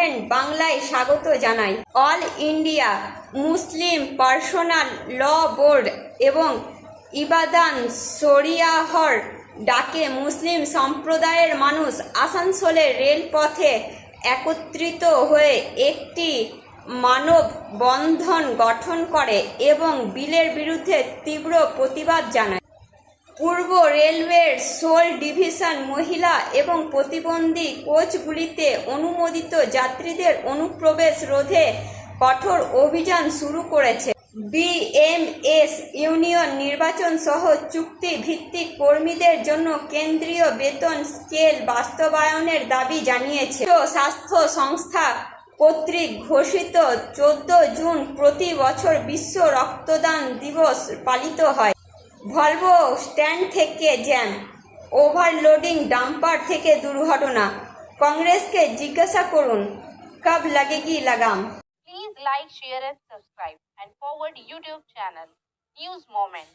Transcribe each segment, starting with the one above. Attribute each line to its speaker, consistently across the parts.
Speaker 1: Moment বাংলায় স্বাগত জানাই। All India Muslim personal law board এবং ইবাদান শরিয়াহর ডাকে মুসলিম সম্প্রদায়ের মানুষ আসানসোলের রেলপথে একত্রিত হয়ে একটি মানব বন্ধন গঠন করে এবং বিলের বিরুদ্ধে তীব্র প্রতিবাদ জানায়। পূর্ব রেলওয়ের সোল ডিভিশন মহিলা এবং প্রতিবন্ধী কোচগুলিতে অনুমোদিত যাত্রীদের অনুপ্রবেশ রোধে কঠোর অভিযান শুরু করেছে। বিএমএস ইউনিয়ন নির্বাচন সহ চুক্তি ভিত্তিক কর্মীদের জন্য কেন্দ্রীয় বেতন স্কেল বাস্তবায়নের দাবি জানিয়েছে। স্বাস্থ্য সংস্থা কর্তৃক ঘোষিত চোদ্দ জুন প্রতি বছর বিশ্ব রক্তদান দিবস পালিত হয়। ভলভো স্ট্যান্ড থেকে জ্যাম ওভারলোডিং ডাম্পার থেকে দুর্ঘটনা। কংগ্রেসকে জিজ্ঞাসা করুন কব লাগে কি লাগাম?
Speaker 2: Please like share and subscribe and forward YouTube channel news moment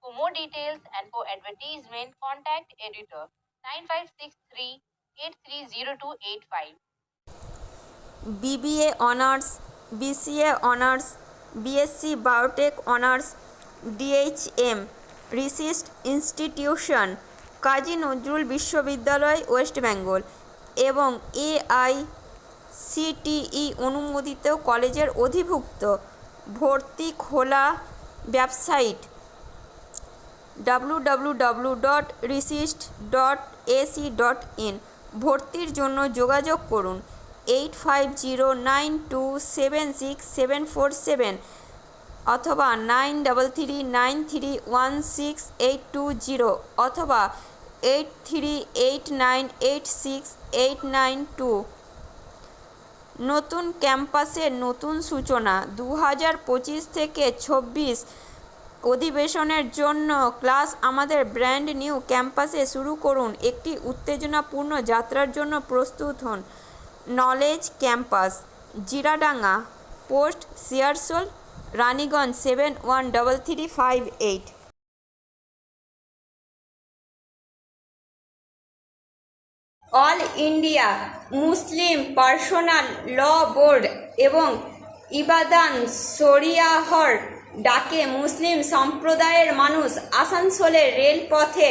Speaker 2: for more details and for advertisement contact editor nine five
Speaker 3: six three eight three zero two eight five BBA honours BCA honours BSc biotech honours DHM রিসিস্ট institution Kazi Nazrul বিশ্ববিদ্যালয়, ওয়েস্ট বেঙ্গল এবং AI CTE অনুমোদিত কলেজের অধিভুক্ত, ভর্তি খোলা website dot রিসিস্ট dot AC dot in, ভর্তির জন্য যোগাযোগ করুন, eight five zero nine two seven six seven four seven অথবা nine double three nine three one six eight two zero অথবা eight three eight nine eight six eight nine two নতুন ক্যাম্পাসের নতুন সূচনা দু হাজার পঁচিশ থেকে ছব্বিশ অধিবেশনের জন্য ক্লাস আমাদের ব্র্যান্ড নিউ ক্যাম্পাসে শুরু করুন। একটি উত্তেজনাপূর্ণ যাত্রার জন্য প্রস্তুত হন। Knowledge campus, Jiradanga, post Searsole Raniganj seven one double three five eight
Speaker 1: all India Muslim personal law board এবং ইবাদান শরিয়াহর ডাকে মুসলিম সম্প্রদায়ের মানুষ আসানসোলের রেলপথে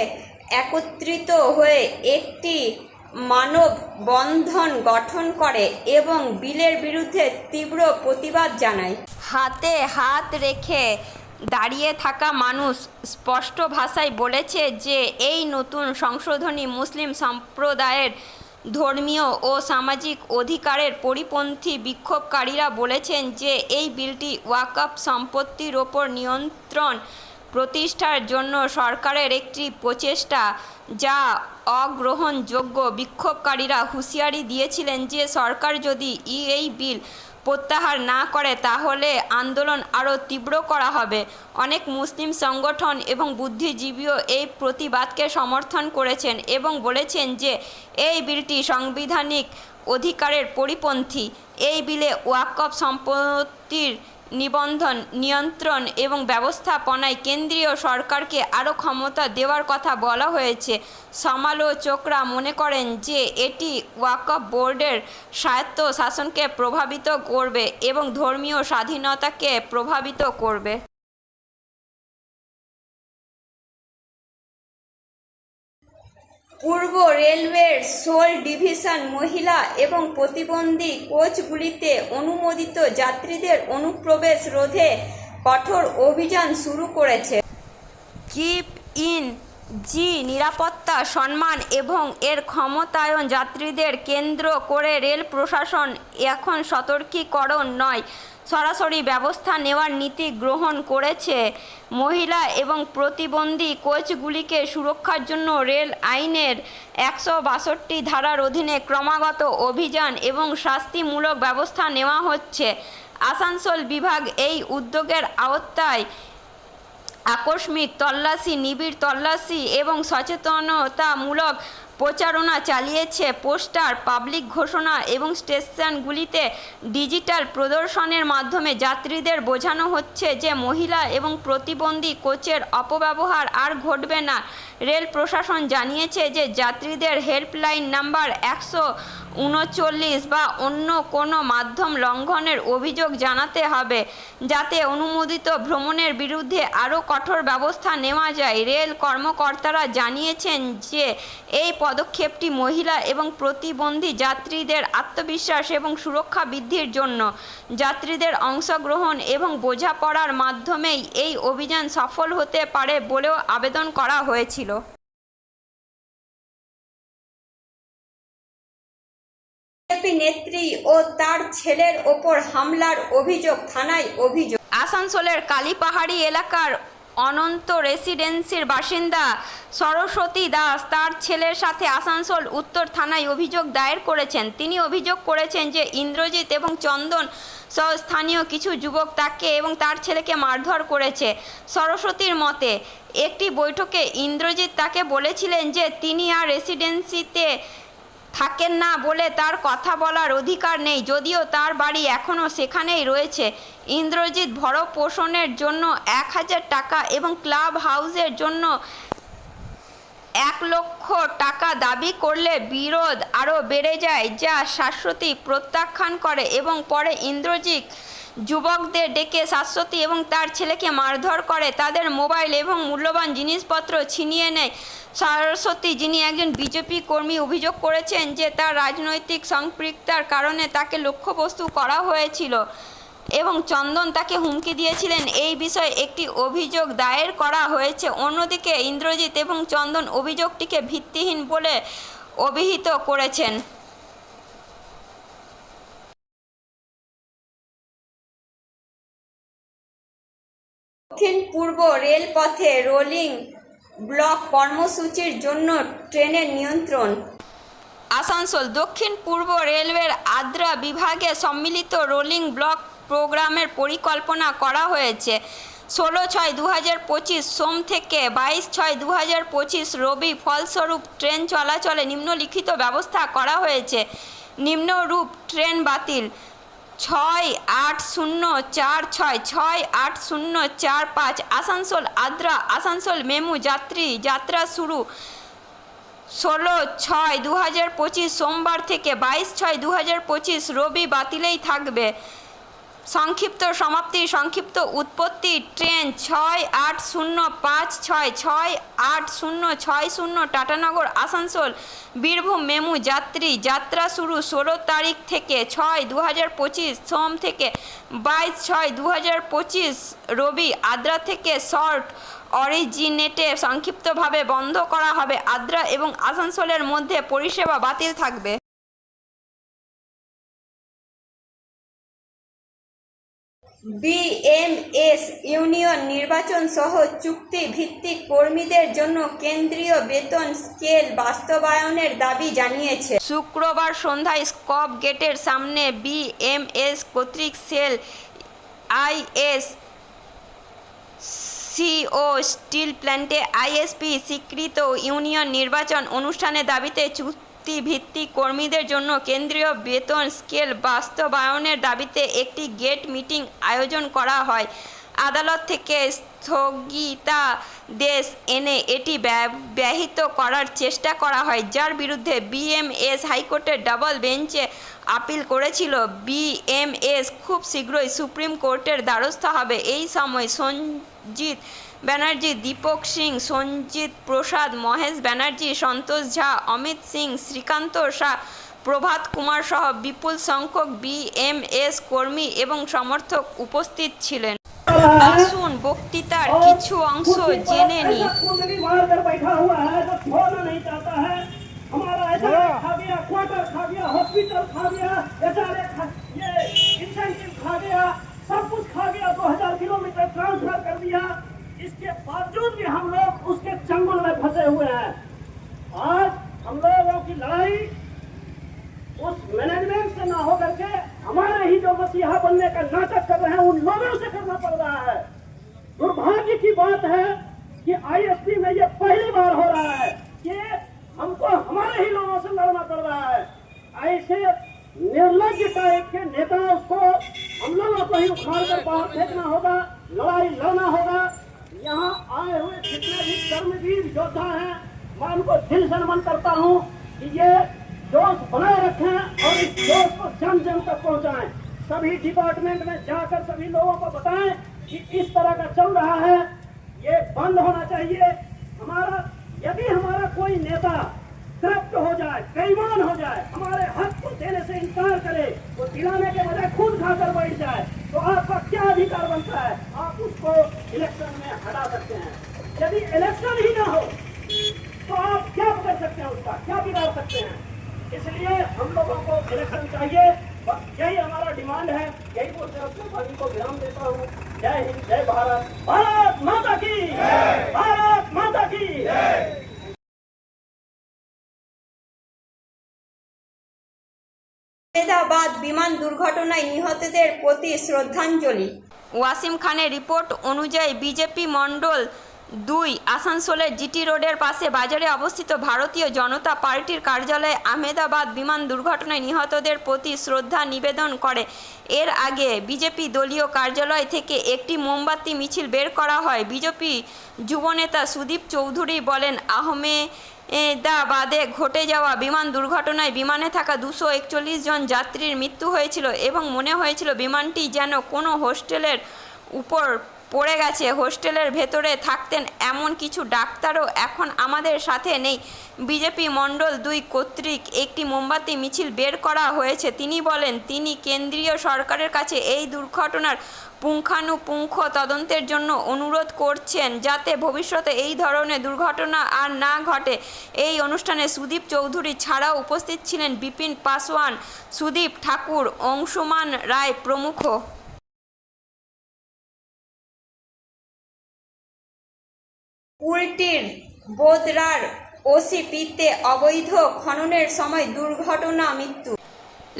Speaker 1: একত্রিত হয়ে একটি মানব বন্ধন গঠন করে এবং বিলের বিরুদ্ধে তীব্র প্রতিবাদ জানায়। হাতে হাত রেখে দাঁড়িয়ে থাকা মানুষ স্পষ্ট ভাষায় বলেছে যে এই নতুন সংশোধনী মুসলিম সম্প্রদায়ের ধর্মীয় ও সামাজিক অধিকারের পরিপন্থী বিক্ষোভকারীরা বলেছেন যে এই বিলটি ওয়াকফ সম্পত্তির ওপর নিয়ন্ত্রণ প্রতিষ্ঠার জন্য সরকারের একটি প্রচেষ্টা যা অগ্রহণযোগ্য। বিক্ষোভকারীরা হুঁশিয়ারি দিয়েছিলেন যে সরকার যদি ই এই বিল প্রত্যাহার না করে তাহলে আন্দোলন আরও তীব্র করা হবে। অনেক মুসলিম সংগঠন এবং বুদ্ধিজীবীও এই প্রতিবাদকে সমর্থন করেছেন এবং বলেছেন যে, এই বিলটি সাংবিধানিক অধিকারের পরিপন্থী। এই বিলে ওয়াকফ সম্পত্তির নিবন্ধন, নিয়ন্ত্রণ এবং ব্যবস্থাপনায় কেন্দ্রীয় সরকারকে আরও ক্ষমতা দেওয়ার কথা বলা হয়েছে। সমালোচকরা মনে করেন যে এটি ওয়াকফ বোর্ডের স্বায়ত্ত শাসনকে প্রভাবিত করবে এবং ধর্মীয় স্বাধীনতাকে প্রভাবিত করবে। পূর্ব রেলওয়ের সোল ডিভিশন মহিলা এবং প্রতিবন্ধী কোচগুলিতে অনুমোদিত যাত্রীদের অনুপ্রবেশ রোধে কঠোর অভিযান শুরু করেছে। কিপ ইন, জি, নিরাপত্তা, সম্মান এবং এর ক্ষমতায়ন যাত্রীদের কেন্দ্র করে রেল প্রশাসন এখন সতর্কীকরণ নয়। সরাসরি ব্যবস্থা নেওয়ার নীতি গ্রহণ করেছে। মহিলা এবং প্রতিবন্ধী কোচগুলিকে সুরক্ষার জন্য রেল আইনের একশো বাষট্টি ধারার অধীনে ক্রমাগত অভিযান এবং শাস্তিমূলক ব্যবস্থা নেওয়া হচ্ছে। আসানসোল বিভাগ এই উদ্যোগের আওতায় আকস্মিক তল্লাশি, নিবিড় তল্লাশি এবং সচেতনতামূলক প্রচারণা চালিয়েছে পোস্টার, পাবলিক ঘোষণা এবং স্টেশনগুলিতে ডিজিটাল প্রদর্শনের মাধ্যমে যাত্রীদের বোঝানো হচ্ছে যে মহিলা এবং প্রতিবন্ধী কোচের অপব্যবহার আর ঘটবে না। রেল প্রশাসন জানিয়েছে যে যাত্রীদের হেল্পলাইন নাম্বার একশো উনচল্লিশ বা অন্য কোনো মাধ্যম লঙ্ঘনের অভিযোগ জানাতে হবে, যাতে অনুমোদিত ভ্রমণের বিরুদ্ধে আরও কঠোর ব্যবস্থা নেওয়া যায়। রেল কর্মকর্তারা জানিয়েছেন যে এই পদক্ষেপটি মহিলা এবং প্রতিবন্ধী যাত্রীদের আত্মবিশ্বাস এবং সুরক্ষা বৃদ্ধির জন্য। যাত্রীদের অংশগ্রহণ এবং বোঝাপড়ার মাধ্যমেই এই অভিযান সফল হতে পারে বলেও আবেদন করা হয়েছিল।
Speaker 4: বিজেপি নেত্রী ও তার ছেলের ওপর হামলার অভিযোগ থানায় অভিযোগ।
Speaker 1: আসানসোলের কালী পাহাড়ি এলাকার অনন্ত রেসিডেন্সির বাসিন্দা সরস্বতী দাস তার ছেলের সাথে আসানসোল উত্তর থানায় অভিযোগ দায়ের করেছেন। তিনি অভিযোগ করেছেন যে ইন্দ্রজিৎ এবং চন্দন সহ স্থানীয় কিছু যুবক তাকে এবং তার ছেলেকে মারধর করেছে। সরস্বতীর মতে, একটি বৈঠকে ইন্দ্রজিৎ তাকে বলেছিলেন যে তিনি আর রেসিডেন্সিতে থাকেন না বলে তার কথা বলার অধিকার নেই। যদিও তার বাড়ি এখনও সেখানেই রয়েছে। ইন্দ্রজিৎ ভরণপোষণের জন্য এক হাজার টাকা এবং ক্লাব হাউসের জন্য এক লক্ষ টাকা দাবি করলে বিরোধ আরও বেড়ে যায়, যা শাশ্বতী প্রত্যাখ্যান করে এবং পরে ইন্দ্রজিৎ যুবকদের ডেকে শাশ্বতী এবং তার ছেলেকে মারধর করে, তাদের মোবাইল এবং মূল্যবান জিনিসপত্র ছিনিয়ে নেয়। সরস্বতী, যিনি একজন বিজেপি কর্মী, অভিযোগ করেছেন যে তার রাজনৈতিক সম্পৃক্তার কারণে তাকে লক্ষ্যবস্তু করা হয়েছিল এবং চন্দন তাকে হুমকি দিয়েছিলেন। এই বিষয়ে একটি অভিযোগ দায়ের করা হয়েছে। অন্যদিকে ইন্দ্রজিৎ এবং চন্দন অভিযোগটিকে ভিত্তিহীন বলে অভিহিত করেছেন।
Speaker 4: দক্ষিণ পূর্ব রেলপথে রোলিং ব্লক কর্মসূচির জন্য ট্রেনের নিয়ন্ত্রণ।
Speaker 1: আসানসোল দক্ষিণ পূর্ব রেলওয়ের আদ্রা বিভাগে সম্মিলিত রোলিং ব্লক প্রোগ্রামের পরিকল্পনা করা হয়েছে। ষোলো ছয় দু হাজার পঁচিশ সোম থেকে বাইশ ছয় দু হাজার পঁচিশ রবি ফলস্বরূপ ট্রেন চলাচলে নিম্নলিখিত ব্যবস্থা করা হয়েছে। নিম্নরূপ ট্রেন বাতিল। ছয় আট শূন্য চার ছয় ছয় আট শূন্য চার পাঁচ, আসানসোল, আদ্রা, আসানসোল, মেমু যাত্রী, যাত্রা শুরু। ষোলো ছয় দু হাজার পঁচিশ সোমবার থেকে বাইশ ছয় দু হাজার পঁচিশ রবি বাতিলেই থাকবে। সংক্ষিপ্ত সমাপ্তি, সংক্ষিপ্ত উৎপত্তি ট্রেন ছয় আট শূন্য পাঁচ ছয় ছয় আট শূন্য ছয় শূন্য, টাটানগর, আসানসোল, বীরভূম, মেমু, যাত্রী, যাত্রা শুরু ষোলো তারিখ থেকে ছয় দু হাজার পঁচিশ, সোম থেকে বাইশ ছয় দু হাজার পঁচিশ, রবি, আদ্রা থেকে শর্ট অরিজিনেটে সংক্ষিপ্তভাবে বন্ধ করা হবে। আদ্রা এবং আসানসোলের মধ্যে পরিষেবা বাতিল থাকবে।
Speaker 4: বিএমএস ইউনিয়ন নির্বাচন সহ চুক্তি ভিত্তিক কর্মীদের জন্য কেন্দ্রীয় বেতন স্কেল বাস্তবায়নের দাবি জানিয়েছে।
Speaker 1: শুক্রবার সন্ধ্যায় স্কপ গেটের সামনে বিএমএস কর্তৃক সেল আইএস সিও স্টিল প্ল্যান্টে আইএসপি স্বীকৃত ইউনিয়ন নির্বাচন অনুষ্ঠানের দাবিতে চুক্তিভিত্তিক কর্মীদের জন্য কেন্দ্রীয় বেতন স্কেল বাস্তবায়নের দাবিতে একটি গেট মিটিং আয়োজন করা হয়। আদালত থেকে স্থগিতাদেশ এনে এটি ব্য- ব্যাহত করার চেষ্টা করা হয়, যার বিরুদ্ধে বিএমএস হাইকোর্টের ডাবল বেঞ্চে আপিল করেছিল। বিএমএস খুব শীঘ্রই সুপ্রিম কোর্টের দ্বারস্থ হবে। এই সময় সঞ্জিত ব্যানার্জি দীপক সিং সঞ্জিত প্রসাদ মহেশ ব্যানার্জি সন্তোষ ঝা অমিত সিং শ্রীকান্ত শাহ প্রভাত কুমার সহ বিপুল সংখ্যক বিএমএস কর্মী এবং সমর্থক উপস্থিত ছিলেন আসুন বক্তৃতার কিছু অংশ জেনে নিই
Speaker 5: ऐसा कुंडली मार कर बैठा हुआ है जो छोड़ना नहीं चाहता है हमारा ऐसा खा गया क्वार्टर खा गया हॉस्पिटल खा गया एचआरए खा ये इंसेंटिव खा गया सब कुछ खा गया 2000 किलोमीटर ट्रांसफर कर दिया इसके बावजूद भी हम लोग उसके चंगुल में फंसे हुए हैं। आज हम लोगों की लड़ाई उस मैनेजमेंट से ना होकर के हमारे ही जो मसीहा बनने का नाटक कर रहे हैं, उन लोगों से करना पड़ रहा है। दुर्भाग्य की बात है कि आईएसपी में ये पहली बार हो रहा है कि हमको हमारे ही लोगों से लड़ना पड़ रहा है ऐसे निर्लज टाइप के नेताओं को हम लोगों को ही उखाड़ कर बाहर फेंकना होगा लड़ाई लड़ना होगा यहाँ आए हुए जितने भी कर्मवीर योद्धा मैं उनको दिल से नमन करता हूँ कि ये जोश बनाए रखें और इस जोश को जन जन तक पहुंचाएँ। सभी डिपार्टमेंट में जाकर सभी लोगों को बताएँ कि इस तरह का चल रहा है। ये बंद होना चाहिए। हमारा, यदि हमारा कोई नेता करप्ट हो जाए, बेईमान हो जाए, हमारे हक को देने से इनकार करे वो दिलाने के बजाय खुद खाकर बैठ जाए तो आपका क्या अधिकार बनता है? आप उसको इलेक्शन में हटा सकते हैं। यदि इलेक्शन ही ना हो तो सकते हैं उसका क्या बिगाड़ सकते हैं इसलिए हम लोगों को इलेक्शन चाहिए बस यही हमारा डिमांड है यही बोलते हैं अपने भाई को विराम देता हूँ जय हिंद जय भारत भारत माता की भारत माता की
Speaker 4: আহমেদাবাদ বিমান দুর্ঘটনায় নিহতদের প্রতি শ্রদ্ধাঞ্জলি
Speaker 1: ওয়াসিম খানের রিপোর্ট অনুযায়ী বিজেপি মণ্ডল দুই, আসানসোলের জিটি রোডের পাশে বাজারে অবস্থিত ভারতীয় জনতা পার্টির কার্যালয়ে আহমেদাবাদ বিমান দুর্ঘটনায় নিহতদের প্রতি শ্রদ্ধা নিবেদন করে। এর আগে বিজেপি দলীয় কার্যালয় থেকে একটি মোমবাতি মিছিল বের করা হয়। বিজেপি যুবনেতা সুদীপ চৌধুরী বলেন আহমে আহমেদাবাদে ঘটে যাওয়া বিমান দুর্ঘটনায় বিমানে থাকা দুশো একচল্লিশ জন যাত্রীর মৃত্যু হয়েছিল এবং মনে হয়েছিল বিমানটি যেন কোনো হোস্টেলের উপর পড়ে গেছে। হোস্টেলের ভেতরে থাকতেন এমন কিছু ডাক্তারও এখন আমাদের সাথে নেই। বিজেপি মণ্ডল দুই কর্তৃক একটি মোমবাতি, মিছিল বের করা হয়েছে। তিনি বলেন, তিনি কেন্দ্রীয় সরকারের কাছে এই দুর্ঘটনার পুঙ্খানুপুঙ্খ তদন্তের জন্য অনুরোধ করছেন যাতে ভবিষ্যতে এই ধরনের দুর্ঘটনা আর না ঘটে। এই অনুষ্ঠানে সুদীপ চৌধুরী ছাড়াও উপস্থিত ছিলেন বিপিন পাসওয়ান সুদীপ ঠাকুর, অংশুমান রায় প্রমুখ।
Speaker 4: কুলটির বোদরার ওসিপিতে অবৈধ খননের সময় দুর্ঘটনা, মৃত্যু।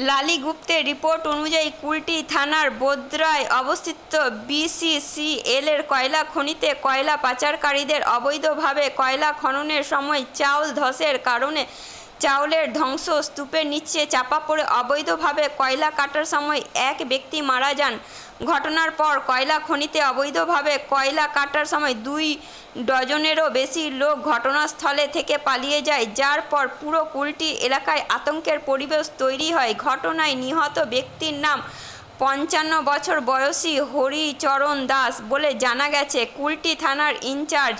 Speaker 1: লালি গুপ্তের রিপোর্ট অনুযায়ী কুলটি থানার বোদ্রায় অবস্থিত বিসিসিএল এর কয়লা খনিতে কয়লা পাচারকারীদের অবৈধভাবে কয়লা খননের সময় চাউল ধসের কারণে চাউলের ধ্বংস স্তূপের নিচে চাপা পড়ে অবৈধভাবে কয়লা কাটার সময় এক ব্যক্তি মারা যান। ঘটনার পর কয়লা খনিতে অবৈধভাবে কয়লা কাটার সময় দুই ডজনেরও বেশি লোক ঘটনাস্থলে থেকে পালিয়ে যায়, যার পর পুরো কুলটি এলাকায় আতঙ্কের পরিবেশ তৈরি হয়। ঘটনায় নিহত ব্যক্তির নাম পঞ্চান্ন বছর বয়সী হরিচরণ দাস বলে জানা গেছে। কুলটি থানার ইনচার্জ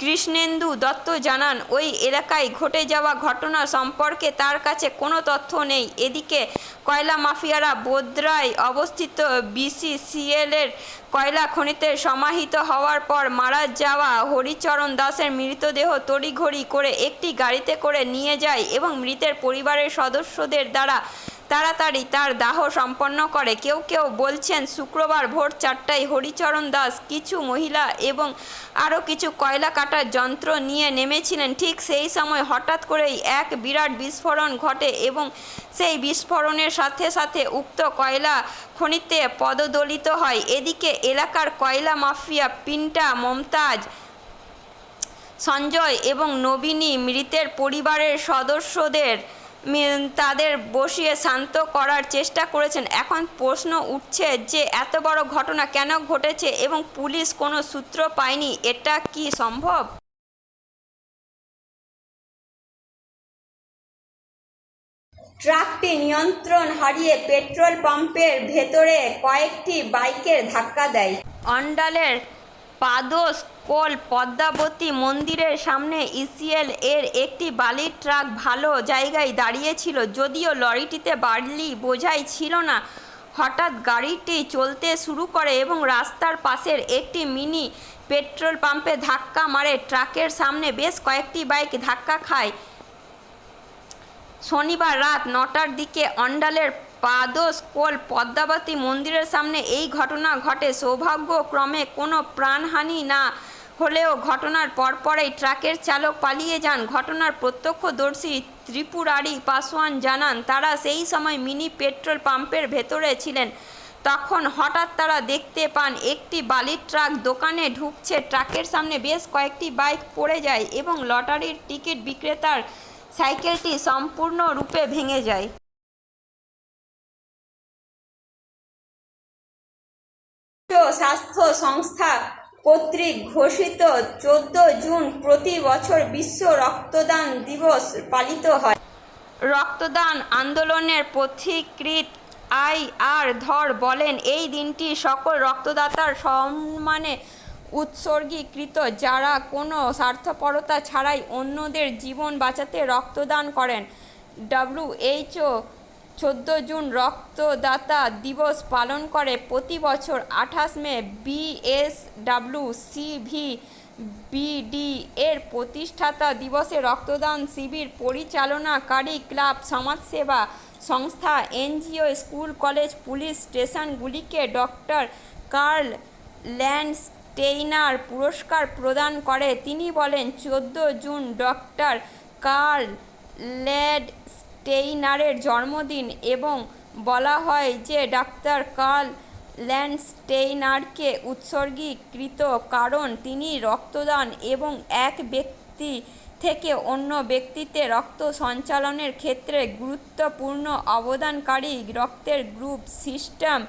Speaker 1: কৃষ্ণেন্দু দত্ত জানান, ওই এলাকায় ঘটে যাওয়া ঘটনা সম্পর্কে তার কাছে কোনো তথ্য নেই। এদিকে কয়লা মাফিয়ারা বোদ্রায় অবস্থিত বিসিসিএল এর কয়লা খনিতে সমাহিত হওয়ার পর মারা যাওয়া হরিচরণ দাসের মৃতদেহ তড়িঘড়ি করে একটি গাড়িতে করে নিয়ে যায় এবং মৃতের পরিবারের সদস্যদের দ্বারা তাড়াতাড়ি তার দাহ সম্পন্ন করে। কেউ কেউ বলছেন, শুক্রবার ভোর চারটায় হরিচরণ দাস কিছু মহিলা এবং আরও কিছু কয়লা কাটার যন্ত্র নিয়ে নেমেছিলেন। ঠিক সেই সময় হঠাৎ করেই এক বিরাট বিস্ফোরণ ঘটে এবং সেই বিস্ফোরণের সাথে সাথে উক্ত কয়লা খনিতে পদদলিত হয়। এদিকে এলাকার কয়লা মাফিয়া পিন্টা মমতাজ সঞ্জয় এবং নবীনী মৃতের পরিবারের সদস্যদের তাদের বসিয়ে শান্ত করার চেষ্টা করেছেন। এখন প্রশ্ন উঠছে যে এত বড় ঘটনা কেন ঘটেছে এবং পুলিশ কোনো সূত্র পায়নি? এটা কি সম্ভব?
Speaker 4: ট্রাকটি নিয়ন্ত্রণ হারিয়ে পেট্রোল পাম্পের ভেতরে কয়েকটি বাইকের ধাক্কা দেয়।
Speaker 1: অন্ডালের পাদোস কোল পদ্মাবতী মন্দিরের সামনে ইসিএল এর একটি বালির ট্রাক ভালো জায়গায় দাঁড়িয়েছিল, যদিও লরিটিতে বার্লি বোঝাই ছিল না। হঠাৎ গাড়িটি চলতে শুরু করে এবং রাস্তার পাশের একটি মিনি পেট্রোল পাম্পে ধাক্কা মারে। ট্রাকের সামনে বেশ কয়েকটি বাইক ধাক্কা খায়। শনিবার রাত নটার দিকে অন্ডালের পাদোস কোল পদ্মাবতী মন্দিরের সামনে এই ঘটনা ঘটে। সৌভাগ্যক্রমে কোনো প্রাণহানি না হলেও ঘটনার পরপরেই ট্রাকের চালক পালিয়ে যান। ঘটনার প্রত্যক্ষদর্শী ত্রিপুরারি পাসওয়ান জানান, তারা সেই সময় মিনি পেট্রোল পাম্পের ভেতরে ছিলেন। তখন হঠাৎ তারা দেখতে পান, একটি বালির ট্রাক দোকানে ঢুকছে। ট্রাকের সামনে বেশ কয়েকটি বাইক পড়ে যায় এবং লটারির টিকিট বিক্রেতার সাইকেলটি সম্পূর্ণরূপে ভেঙে যায়।
Speaker 4: স্বাস্থ্য সংস্থা কর্তৃক ঘোষিত চোদ্দ জুন প্রতি বছর বিশ্ব রক্তদান দিবস পালিত হয়।
Speaker 1: রক্তদান আন্দোলনের পথিকৃৎ আই আর ধর বলেন, এই দিনটি সকল রক্তদাতার সম্মানে উৎসর্গীকৃত। যারা কোনো স্বার্থপরতা ছাড়াই অন্যদের জীবন বাঁচাতে রক্তদান করেন ডাব্লিউএইচও চোদ্দ জুন রক্তদাতা দিবস পালন করে প্রতি বছর আঠাশ মে বিএসডাব্লিউ সিভি বিডি এর প্রতিষ্ঠাতা দিবসে রক্তদান শিবির পরিচালনাকারী ক্লাব, সমাজসেবা সংস্থা, এনজিও, স্কুল, কলেজ, পুলিশ স্টেশনগুলিকে ডক্টর কার্ল ল্যান্ডস্টেইনার পুরস্কার প্রদান করে। তিনি বলেন, চোদ্দ জুন ডক্টর কার্ল ল্যান্ডস্টেইনারের জন্মদিন এবং বলা হয় যে ডাক্তার কার্ল ল্যান্ডস্টেইনারকে উৎসর্গীকৃত কারণ তিনি রক্তদান এবং এক ব্যক্তি থেকে অন্য ব্যক্তিতে রক্ত সঞ্চালনের ক্ষেত্রে গুরুত্বপূর্ণ অবদানকারী রক্তের group system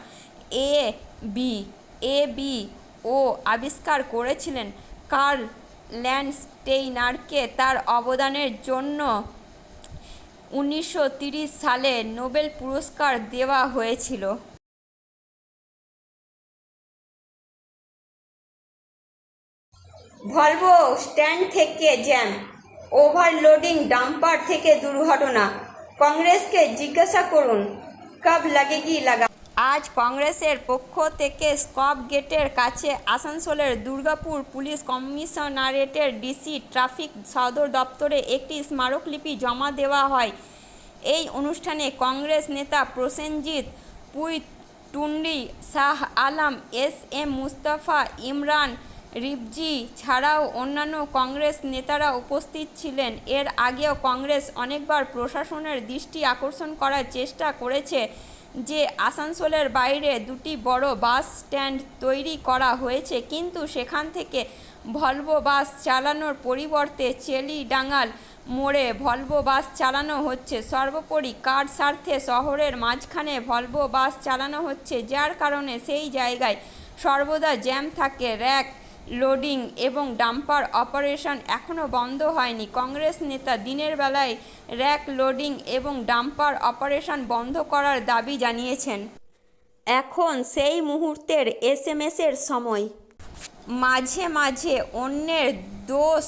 Speaker 1: A B A B O আবিষ্কার করেছিলেন। কার্ল ল্যান্ডস্টেইনারকে তার অবদানের জন্য উনিশশো সালে নোবেল পুরস্কার দেওয়া হয়েছিল।
Speaker 4: ভলভো স্ট্যান্ড থেকে জ্যাম, ওভারলোডিং ডাম্পার থেকে দুর্ঘটনা, কংগ্রেসকে জিজ্ঞাসা করুন, কব লাগে কি লাগা
Speaker 1: আজ কংগ্রেসের পক্ষ থেকে স্কপ গেটের কাছে আসানসোলের দুর্গাপুর পুলিশ কমিশনারেটের ডিসি ট্রাফিক সদর দপ্তরে একটি স্মারকলিপি জমা দেওয়া হয়। এই অনুষ্ঠানে কংগ্রেস নেতা প্রসেনজিৎ পুই টুন্ডি শাহ আলম, এস এম মুস্তাফা ইমরান রিবজি ছাড়াও অন্যান্য কংগ্রেস নেতারা উপস্থিত ছিলেন। এর আগেও কংগ্রেস অনেকবার প্রশাসনের দৃষ্টি আকর্ষণ করার চেষ্টা করেছে। যে আসানসোলের বাইরে দুটি বড় বাস স্ট্যান্ড তৈরি করা হয়েছে, কিন্তু সেখান থেকে ভলভো বাস চালানোর পরিবর্তে চেলিডাঙ্গাল মোড়ে ভলভো বাস চালানো হচ্ছে। সর্বোপরি কার স্বার্থে শহরের মাঝখানে ভলভো বাস চালানো হচ্ছে, যার কারণে সেই জায়গায় সর্বদা জ্যাম থাকে, র্যাক লোডিং এবং ডাম্পার অপারেশন এখনও বন্ধ হয়নি। কংগ্রেস নেতা দিনের বেলায় র্যাক লোডিং এবং ডাম্পার অপারেশন বন্ধ করার দাবি জানিয়েছেন। এখন সেই মুহূর্তের এসএমএসের সময়। মাঝে মাঝে অন্যের দোষ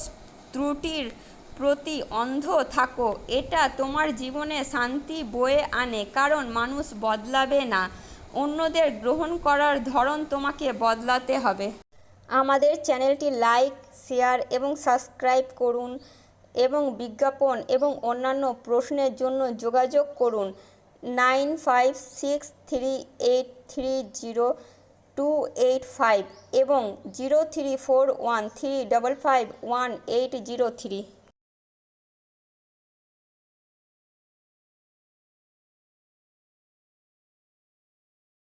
Speaker 1: ত্রুটির প্রতি অন্ধ থাকো। এটা তোমার জীবনে শান্তি বয়ে আনে, কারণ মানুষ বদলাবে না। অন্যদের গ্রহণ করার ধরন তোমাকে বদলাতে হবে। আমাদের চ্যানেলটি লাইক, শেয়ার এবং সাবস্ক্রাইব করুন এবং বিজ্ঞাপন এবং অন্যান্য প্রশ্নের জন্য যোগাযোগ করুন nine five six three eight three zero two eight five এবং zero three four one three double five one eight zero three.